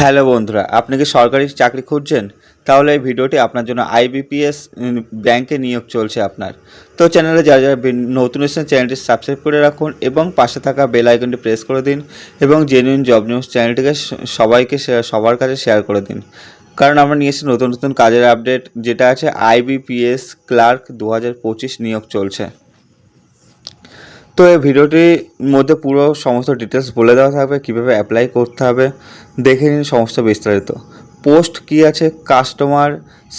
Hello বন্ধুরা, আপনি কি সরকারি চাকরি খুঁজছেন? তাহলে এই ভিডিওটি আপনার জন্য আইবিপিএস ব্যাংকে নিয়োগ চলছে আপনার। তো চ্যানেলে যারা যারা নতুন এসেছেন, চ্যানেলটি সাবস্ক্রাইব করে রাখুন এবং পাশে থাকা বেল আইকনটি প্রেস করে দিন এবং জেনুইন জব নিউজ চ্যানেলটিকে সবাইকে সবার কাছে শেয়ার করে দিন। কারণ আমরা নিয়ে এসেছি নতুন নতুন কাজের আপডেট যেটা আছে আইবিপিএস ক্লার্ক দু হাজার পঁচিশ নিয়োগ চলছে। তো এই ভিডিওটির মধ্যে পুরো সমস্ত ডিটেলস বলে দেওয়া থাকবে, কীভাবে অ্যাপ্লাই করতে হবে, দেখে নিন সমস্ত বিস্তারিত। পোস্ট কি আছে? Customer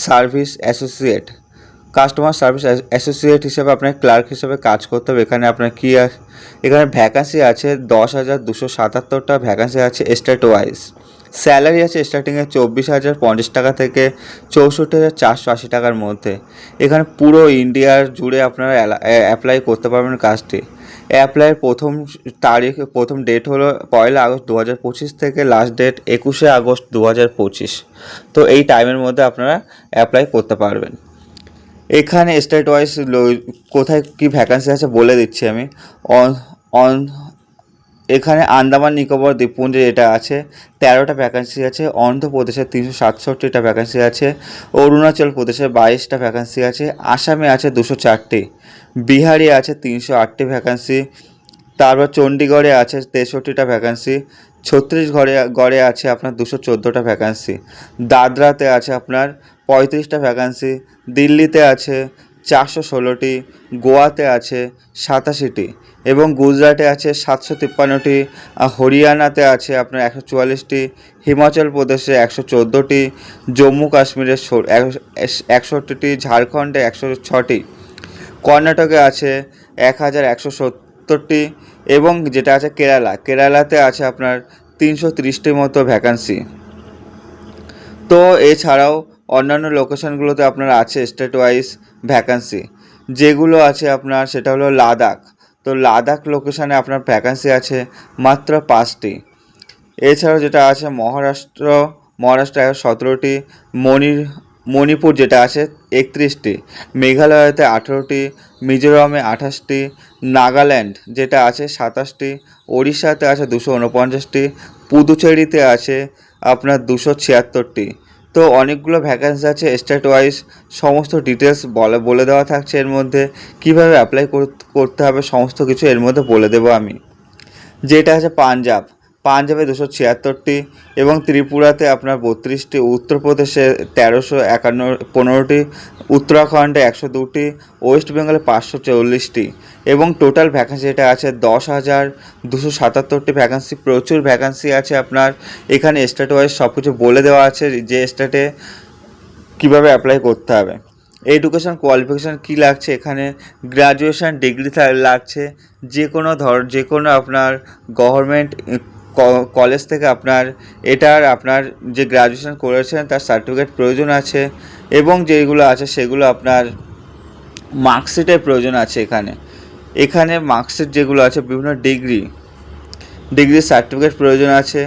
service associate customer service associate হিসেবে আপনার ক্লার্ক হিসেবে কাজ করতে হবে। এখানে আপনার কি এখানে ভ্যাকান্সি আছে দশ হাজার দুশো সাতাত্তরটা ভ্যাকান্সি আছে স্টেট ওয়াইজ স্যালারি আছে স্টার্টিংয়ে চব্বিশ হাজার পঞ্চাশ টাকা থেকে চৌষট্টি হাজার চারশো আশি টাকার মধ্যে। এখানে পুরো ইন্ডিয়ার জুড়ে আপনারা অ্যাপ্লাই করতে পারবেন কাজটি। অ্যাপ্লাইয়ের প্রথম তারিখ, প্রথম ডেট হলো পয়লা আগস্ট দু হাজার পঁচিশ থেকে লাস্ট ডেট একুশে আগস্ট দু হাজার পঁচিশ। তো এই টাইমের মধ্যে আপনারা অ্যাপ্লাই করতে পারবেন। এখানে স্টেট ওয়াইজ কোথায় কি ভ্যাকান্সি আছে বলে দিচ্ছি আমি। অন অন এখানে আন্দামান, নিকোবর, দ্বীপপুঞ্জে এটা আছে, তেরোটা ভ্যাকান্সি আছে। অন্ধ্রপ্রদেশে তিনশো সাতষট্টিটা ভ্যাকান্সি আছে। অরুণাচল প্রদেশে বাইশটা ভ্যাকান্সি আছে। আসামে আছে দুশো চারটি। বিহারে আছে তিনশো আটটি ভ্যাকান্সি তারপর চণ্ডীগড়ে আছে তেষট্টিটা ভ্যাকান্সি ছত্তিশগড়ে গড়ে আছে আপনার দুশো চোদ্দোটা ভ্যাকান্সি দাদরাতে আছে আপনার পঁয়ত্রিশটা ভ্যাকান্সি দিল্লিতে আছে চারশো ষোলোটি, গোয়াতে আছে সাতাশিটি এবং গুজরাটে আছে সাতশো তিপ্পান্নটি হরিয়ানাতে আছে আপনার একশো চুয়াল্লিশটি, হিমাচল প্রদেশে একশো চোদ্দোটি, জম্মু কাশ্মীরে একষট্টিটি ঝাড়খণ্ডে একশো ছটি। কর্ণাটকে আছে এক হাজার একশো সত্তরটি এবং যেটা আছে কেরালা, কেরালাতে আছে আপনার তিনশো তিরিশটির মতো ভ্যাকান্সি তো এছাড়াও অন্যান্য লোকেশনগুলোতে আপনার আছে স্টেট ওয়াইজ ভ্যাকান্সি যেগুলো আছে আপনার সেটা হলো লাদাখ। তো লাদাখ লোকেশানে আপনার ভ্যাকান্সি আছে মাত্র পাঁচটি। এছাড়াও যেটা আছে মহারাষ্ট্র, মহারাষ্ট্রে সতেরোটি মণির মণিপুর যেটা আছে, একত্রিশটি। মেঘালয়তে আঠেরোটি, মিজোরামে আঠাশটি, নাগাল্যান্ড যেটা আছে সাতাশটি, ওড়িশাতে আছে দুশো উনপঞ্চাশটি পুদুচেরিতে আছে আপনার দুশো ছিয়াত্তরটি। তো অনেকগুলো ভ্যাকান্সি আছে স্টেট ওয়াইজ সমস্ত ডিটেলস বলে বলে দেওয়া থাকছে এর মধ্যে। কীভাবে অ্যাপ্লাই করতে হবে সমস্ত কিছু এর মধ্যে বলে দেবো আমি। যেটা আছে পাঞ্জাব। পাঞ্জাবে দুশো ছিয়াত্তরটি এবং ত্রিপুরাতে আপনার বত্রিশটি, উত্তরপ্রদেশে তেরোশো একান্ন, পনেরোটি, উত্তরাখণ্ডে একশো দুটি, ওয়েস্ট বেঙ্গলে পাঁচশো চল্লিশটি এবং টোটাল ভ্যাকান্সি এটা আছে দশ হাজার দুশো সাতাত্তরটি ভ্যাকান্সি প্রচুর ভ্যাকান্সি আছে আপনার। এখানে স্টেট ওয়াইজ সব কিছু বলে দেওয়া আছে যে স্টেটে কীভাবে অ্যাপ্লাই করতে হবে। এডুকেশন কোয়ালিফিকেশান কী লাগছে এখানে? গ্র্যাজুয়েশন ডিগ্রি লাগছে। যে কোনো ধর যে কোনো আপনার গভর্নমেন্ট কলেজ থেকে আপনার এটার আপনার যে গ্র্যাজুয়েশন করেছেন তার সার্টিফিকেট প্রয়োজন আছে এবং যেগুলো আছে সেগুলো আপনার মার্কশিটের প্রয়োজন আছে এখানে। এখানে মার্কশিট যেগুলো আছে, বিভিন্ন ডিগ্রি ডিগ্রির সার্টিফিকেট প্রয়োজন আছে।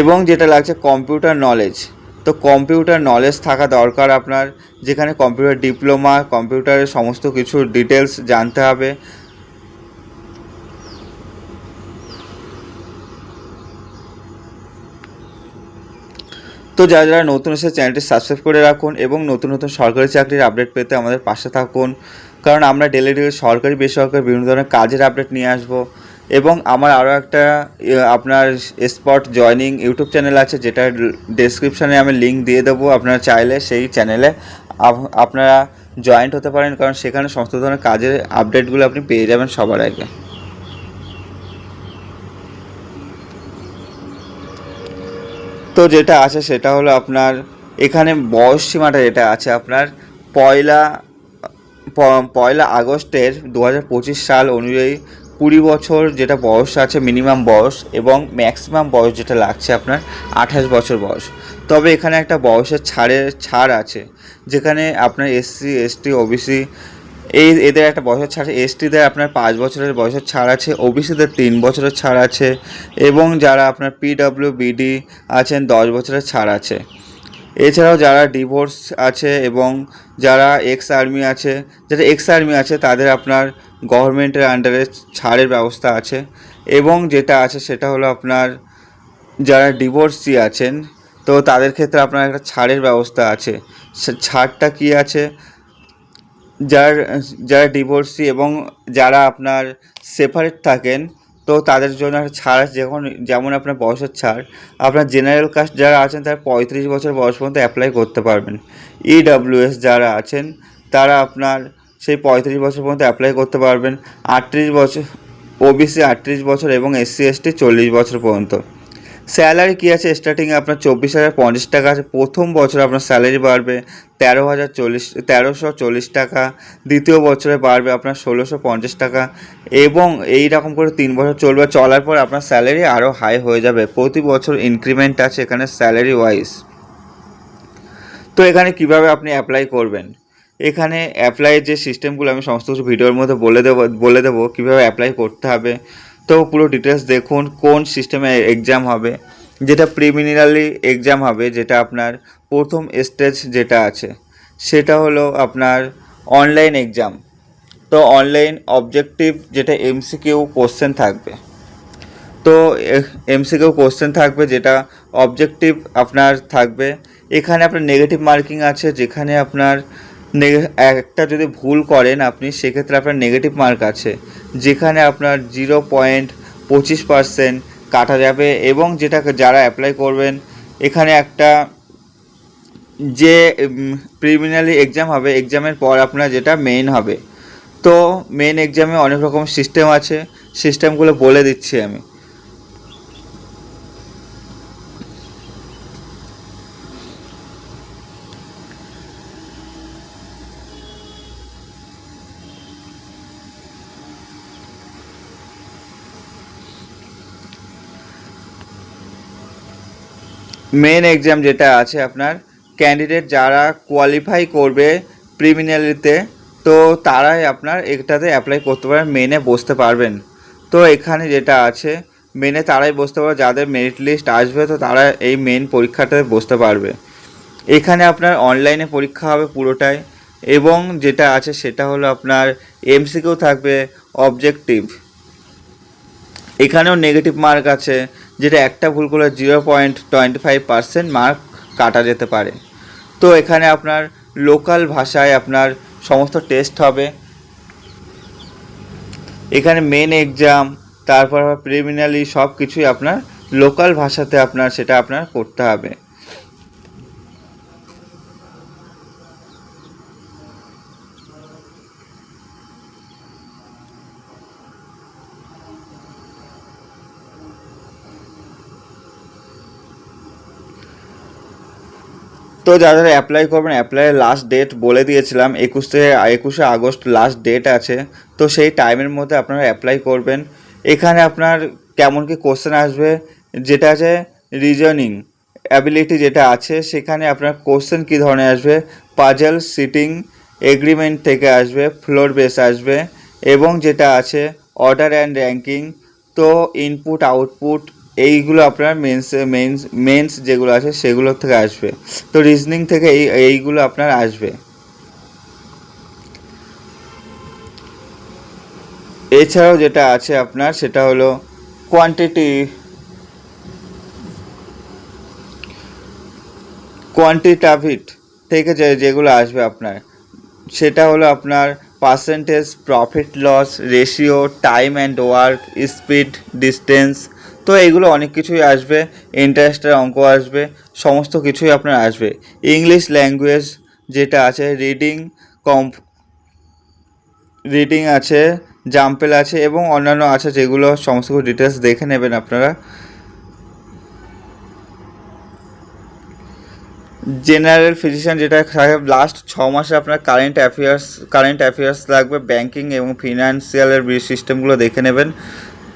এবং যেটা লাগছে কম্পিউটার নলেজ তো কম্পিউটার নলেজ থাকা দরকার আপনার। যেখানে কম্পিউটার ডিপ্লোমা কম্পিউটারের সমস্ত কিছু ডিটেলস জানতে হবে। তো যারা যারা নতুন এসে চ্যানেলটি সাবস্ক্রাইব করে রাখুন এবং নতুন নতুন সরকারি চাকরির আপডেট পেতে আমাদের পাশে থাকুন। কারণ আমরা ডেলি ডেলি সরকারি, বেসরকারি বিভিন্ন ধরনের কাজের আপডেট নিয়ে আসব এবং আমার আরও একটা আপনার স্পট জয়নিং ইউটিউব চ্যানেল আছে যেটা ডেসক্রিপশানে আমি লিঙ্ক দিয়ে দেবো। আপনারা চাইলে সেই চ্যানেলে আপনারা জয়েন্ট হতে পারেন কারণ সেখানে সমস্ত ধরনের কাজের আপডেটগুলো আপনি পেয়ে যাবেন সবার আগে। তো যেটা আছে সেটা হলো আপনার এখানে বয়স সীমাটা যেটা আছে আপনার পয়লা পয়লা আগস্টের দু হাজার পঁচিশ সাল অনুযায়ী কুড়ি বছর যেটা বয়স আছে মিনিমাম বয়স এবং ম্যাক্সিমাম বয়স যেটা লাগছে আপনার আঠাশ বছর বয়স। তবে এখানে একটা বয়সের ছাড়ের, ছাড় আছে, যেখানে আপনার এসসি, এসটি, ওবিসি এই এদের একটা বয়সের ছাড় আছে। এসটিদের আপনার পাঁচ বছরের বয়সের ছাড় আছে, ওবিসিদের তিন বছরের ছাড় আছে এবং যারা আপনার পিডব্লিউ, বিডি আছেন, দশ বছরের ছাড় আছে। এছাড়াও যারা ডিভোর্স আছে এবং যারা এক্স আর্মি আছে, যারা এক্স আর্মি আছে, তাদের আপনার গভর্নমেন্টের আন্ডারে ছাড়ের ব্যবস্থা আছে এবং যেটা আছে সেটা হলো আপনার যারা ডিভোর্সি আছেন, তো তাদের ক্ষেত্রে আপনার একটা ছাড়ের ব্যবস্থা আছে। ছাড়টা কী আছে? যার, যারা ডিভোর্সি এবং যারা আপনার সেপারেট থাকেন, তো তাদের জন্য একটা ছাড় আছে যখন, যেমন আপনার বয়সের ছাড়, আপনার জেনারেল কাস্ট যারা আছেন তারা পঁয়ত্রিশ বছর বয়স পর্যন্ত অ্যাপ্লাই করতে পারবেন। ইডাব্লিউএস যারা আছেন, তারা আপনার সেই পঁয়ত্রিশ বছর পর্যন্ত অ্যাপ্লাই করতে পারবেন। আটত্রিশ বছর ওবিসি আটত্রিশ বছর এবং এসসি এসটি চল্লিশ বছর পর্যন্ত। স্যালারি কী আছে? স্টার্টিংয়ে আপনার চব্বিশ হাজার, পঞ্চাশ টাকা আছে। প্রথম বছর আপনার স্যালারি বাড়বে তেরো হাজার চল্লিশ, তেরোশো চল্লিশ টাকা। দ্বিতীয় বছরে বাড়বে আপনার ষোলোশো পঞ্চাশ টাকা। এবং এই রকম করে তিন বছর চলবে। চলার পর আপনার স্যালারি আরও হাই হয়ে যাবে। প্রতি বছর ইনক্রিমেন্ট আছে এখানে স্যালারি ওয়াইজ তো এখানে কীভাবে আপনি অ্যাপ্লাই করবেন? এখানে অ্যাপ্লাইয়ের যে সিস্টেমগুলো আমি সমস্ত কিছু ভিডিওর মধ্যে বলে দেবো বলে দেবো কীভাবে অ্যাপ্লাই করতে হবে। তো পুরো ডিটেলস দেখুন, কোন সিস্টেমে এক্সাম হবে, যেটা প্রিমিনারি এক্সাম হবে, যেটা আপনার প্রথম স্টেজ যেটা আছে, সেটা হলো আপনার অনলাইন এক্সাম তো অনলাইন অবজেক্টিভ যেটা এমসিকিউ কোশ্চেন থাকবে। তো এমসিকিউ কোশ্চেন থাকবে, যেটা অবজেক্টিভ আপনার থাকবে। এখানে আপনার নেগেটিভ মার্কিং আছে, যেখানে আপনার একটা যদি ভুল করেন আপনি, সেক্ষেত্রে আপনার নেগেটিভ মার্ক আছে। যেখানে আপনার জিরো পয়েন্ট পঁচিশ পার্সেন্ট কাটা যাবে এবং যেটা যারা অ্যাপ্লাই করবেন, এখানে একটা যে প্রিলিমিনারি এক্সাম হবে এক্সামের পর আপনার যেটা মেইন হবে। তো মেন এক্সামে অনেক রকম সিস্টেম আছে সিস্টেমগুলো বলে দিচ্ছি আমি। মেন এক্সাম যেটা আছে আপনার ক্যান্ডিডেট যারা কোয়ালিফাই করবে প্রিমিনারিতে তো তারাই আপনার এটাতে অ্যাপ্লাই করতে পারেন মেনে বসতে পারবেন। তো এখানে যেটা আছে মেনে তারাই বসতে পারবে, যাদের মেরিট লিস্ট আসবে, তো তারা এই মেন পরীক্ষাটাতে বসতে পারবে। এখানে আপনার অনলাইনে পরীক্ষা হবে পুরোটাই, এবং যেটা আছে সেটা হলো আপনার এমসিকেও থাকবে অবজেক্টিভ এখানেও নেগেটিভ মার্ক আছে যেটা একটা ভুল করলে zero point twenty five percent mark কাটা যেতে পারে। তো এখানে আপনার লোকাল ভাষায় আপনার সমস্ত টেস্ট হবে। এখানে মেন এক্সাম তারপর প্রিলিমিনারি সব কিছুই আপনার লোকাল ভাষাতে আপনার সেটা আপনার করতে হবে। তো যারা অ্যাপ্লাই করবেন অ্যাপ্লাইয়ের লাস্ট ডেট বলে দিয়েছিলাম, একুশ থেকে একুশে আগস্ট লাস্ট ডেট আছে, তো সেই টাইমের মধ্যে আপনারা অ্যাপ্লাই করবেন। এখানে আপনার কেমন কি কোশ্চেন আসবে, যেটা আছে রিজনিং অ্যাবিলিটি যেটা আছে, সেখানে আপনার কোশ্চেন কী ধরনের আসবে পাজল সিটিং এগ্রিমেন্ট থেকে আসবে ফ্লোর বেস আসবে, এবং যেটা আছে অর্ডার অ্যান্ড র্যাঙ্কিং তো ইনপুট আউটপুট এইগুলো আপনার মেন্স মেন্স মেন্স যেগুলো আছে সেগুলোর থেকে আসবে। তো রিজনিং থেকে এই, এইগুলো আপনার আসবে। এছাড়াও যেটা আছে আপনার সেটা হলো কোয়ান্টিটি কোয়ান্টিটাভিট থেকে যে, যেগুলো আসবে আপনার। সেটা হলো আপনার percentage profit loss ratio time and work speed distance তো এগুলো অনেক কিছুই আসবে ইন্টারেস্টের অঙ্ক আসবে, সমস্ত কিছুই আপনার আসবে। ইংলিশ ল্যাঙ্গুয়েজ যেটা আছে রিডিং কম্প রিডিং আছে জাম্পেল আছে এবং অন্যান্য আছে যেগুলো সমস্ত ডিটেলস দেখে নেবেন আপনারা। জেনারেল ফিজিশিয়ান যেটা লাস্ট ছ মাসে আপনার কারেন্ট অ্যাফেয়ার্স কারেন্ট অ্যাফেয়ার্স লাগবে ব্যাংকিং এবং ফিনান্সিয়ালের সিস্টেমগুলো দেখে নেবেন।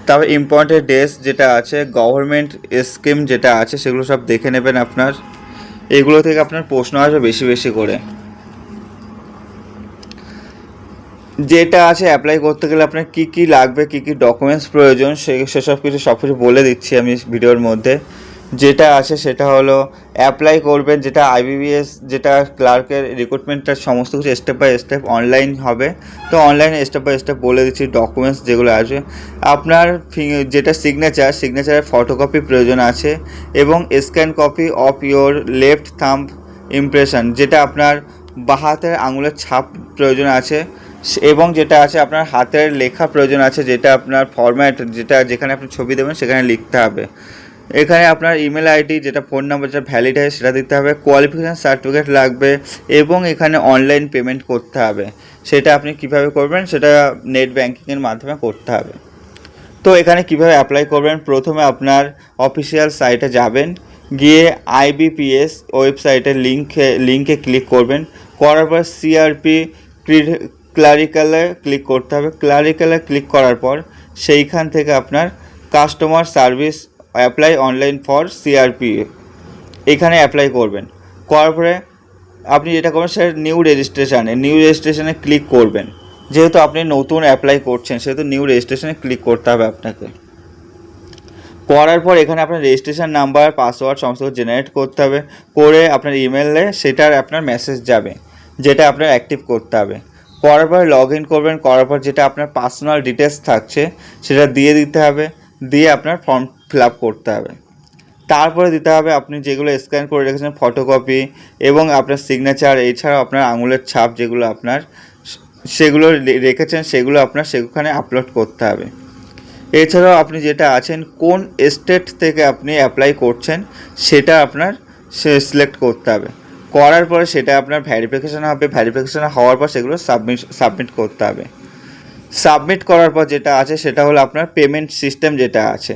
তারপর ইম্পর্টেন্ট ডেস যেটা আছে গভর্নমেন্ট স্কিম যেটা আছে, সেগুলো সব দেখে নেবেন আপনার। এগুলো থেকে আপনার প্রশ্ন আসবে বেশি বেশি করে। যেটা আছে অ্যাপ্লাই করতে গেলে আপনার কী কী লাগবে, কী কী ডকুমেন্টস প্রয়োজন, সে, সেসব কিছু সব কিছু বলে দিচ্ছি আমি ভিডিওর মধ্যে। যেটা আছে সেটা হলো অ্যাপ্লাই করবেন, যেটা আইবিবিএস যেটা ক্লার্কের রিক্রুটমেন্টটার সমস্ত কিছু স্টেপ বাই স্টেপ অনলাইন হবে। তো অনলাইনে স্টেপ বাই স্টেপ বলে দিচ্ছি ডকুমেন্টস যেগুলো আছে। আপনার যেটা সিগনেচার সিগনেচারের ফটোকপি প্রয়োজন আছে এবং scan copy of your left thumb impression যেটা আপনার বাঁ হাতের আঙুলের ছাপ প্রয়োজন আছে। এবং যেটা আছে আপনার হাতের লেখা প্রয়োজন আছে, যেটা আপনার ফরম্যাট যেটা যেখানে আপনি ছবি দেবেন সেখানে লিখতে হবে। এখানে আপনার ইমেল আইডি যেটা ফোন নাম্বার যেটা ভ্যালিড হয় সেটা দিতে হবে কোয়ালিফিকেশান সার্টিফিকেট লাগবে এবং এখানে অনলাইন পেমেন্ট করতে হবে। সেটা আপনি কীভাবে করবেন সেটা নেট ব্যাঙ্কিংয়ের মাধ্যমে করতে হবে। তো এখানে কীভাবে অ্যাপ্লাই করবেন? প্রথমে আপনার অফিসিয়াল সাইটে যাবেন, গিয়ে আইবিপিএস ওয়েবসাইটের লিঙ্কে লিঙ্কে ক্লিক করবেন। করার পর সিআরপি ক্লারিক্যালে ক্লিক করতে হবে। ক্লারিক্যালে ক্লিক করার পর সেইখান থেকে আপনার customer service apply online for CRP এখানে অ্যাপ্লাই করবেন। করার পরে আপনি যেটা করবেন, সেটা নিউ রেজিস্ট্রেশানে নিউ রেজিস্ট্রেশনে ক্লিক করবেন। যেহেতু আপনি নতুন অ্যাপ্লাই করছেন, সেহেতু নিউ রেজিস্ট্রেশনে ক্লিক করতে হবে আপনাকে। করার পর এখানে আপনার রেজিস্ট্রেশন নাম্বার পাসওয়ার্ড সমস্ত জেনারেট করতে হবে। করে আপনার ইমেলে সেটার আপনার মেসেজ যাবে, যেটা আপনার অ্যাক্টিভ করতে হবে। করার পর লগ ইন করবেন, করার পর যেটা আপনার পার্সোনাল ডিটেলস থাকছে, সেটা দিয়ে দিতে হবে। দিয়ে আপনার ফর্ম ফিল আপ করতে হবে। তারপরে দিতে হবে আপনি যেগুলো স্ক্যান করে রেখেছেন ফটোকপি এবং আপনার সিগনেচার এছাড়াও আপনার আঙুলের ছাপ যেগুলো আপনার, সেগুলো রেখেছেন, সেগুলো আপনার সেখানে আপলোড করতে হবে। এছাড়াও আপনি যেটা আছেন, কোন স্টেট থেকে আপনি অ্যাপ্লাই করছেন, সেটা আপনার সিলেক্ট করতে হবে। করার পরে সেটা আপনার ভ্যারিফিকেশান হবে ভ্যারিফিকেশান হওয়ার পর সেগুলো সাবমিট সাবমিট করতে হবে। সাবমিট করার পর যেটা আছে, সেটা হলো আপনার পেমেন্ট সিস্টেম যেটা আছে।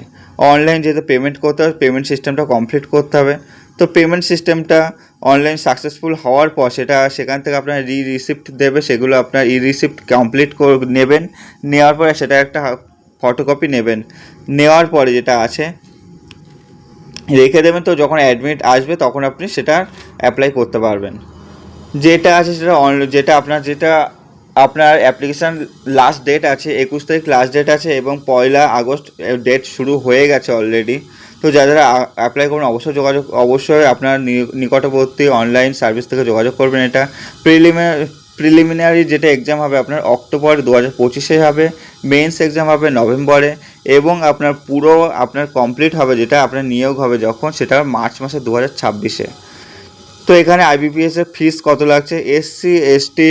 অনলাইন যেহেতু পেমেন্ট করতে হবে পেমেন্ট সিস্টেমটা কমপ্লিট করতে হবে। তো পেমেন্ট সিস্টেমটা অনলাইন সাকসেসফুল হওয়ার পর সেটা সেখান থেকে আপনার রি রিসিপ্ট দেবে, সেগুলো আপনার ই রিসিপ্ট কমপ্লিট নেবেন। নেওয়ার পরে সেটা একটা ফটোকপি নেবেন। নেওয়ার পরে যেটা আছে, রেখে দেবেন তো যখন অ্যাডমিট আসবে তখন আপনি সেটা অ্যাপ্লাই করতে পারবেন। যেটা আছে সেটা যেটা আপনার যেটা আপনার অ্যাপ্লিকেশান লাস্ট ডেট আছে, একুশ তারিখ লাস্ট ডেট আছে এবং পয়লা আগস্ট ডেট শুরু হয়ে গেছে অলরেডি তো যারা যারা অ্যাপ্লাই করবেন, অবশ্যই যোগাযোগ, অবশ্যই আপনার নিকটবর্তী অনলাইন সার্ভিস থেকে যোগাযোগ করবেন এটা। প্রিলিমিনারি প্রিলিমিনারি যেটা এক্সাম হবে আপনার অক্টোবর দু হাজার পঁচিশে হবে মেন্স এক্সাম হবে নভেম্বরে এবং আপনার পুরো, আপনার কমপ্লিট হবে যেটা আপনার নিয়োগ হবে যখন, সেটা মার্চ মাসে দু হাজার ছাব্বিশে। তো এখানে আইবিপিএসের ফিস কত লাগছে? এসসি এসটি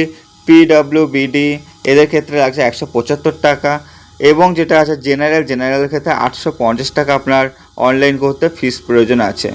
পিডব্লিউবিডি এদের ক্ষেত্রে লাগছে একশো পঁচাত্তর টাকা এবং যেটা আছে জেনারেল জেনারেলের ক্ষেত্রে আটশো পঞ্চাশ টাকা আপনার অনলাইন করতে ফিস প্রয়োজন আছে।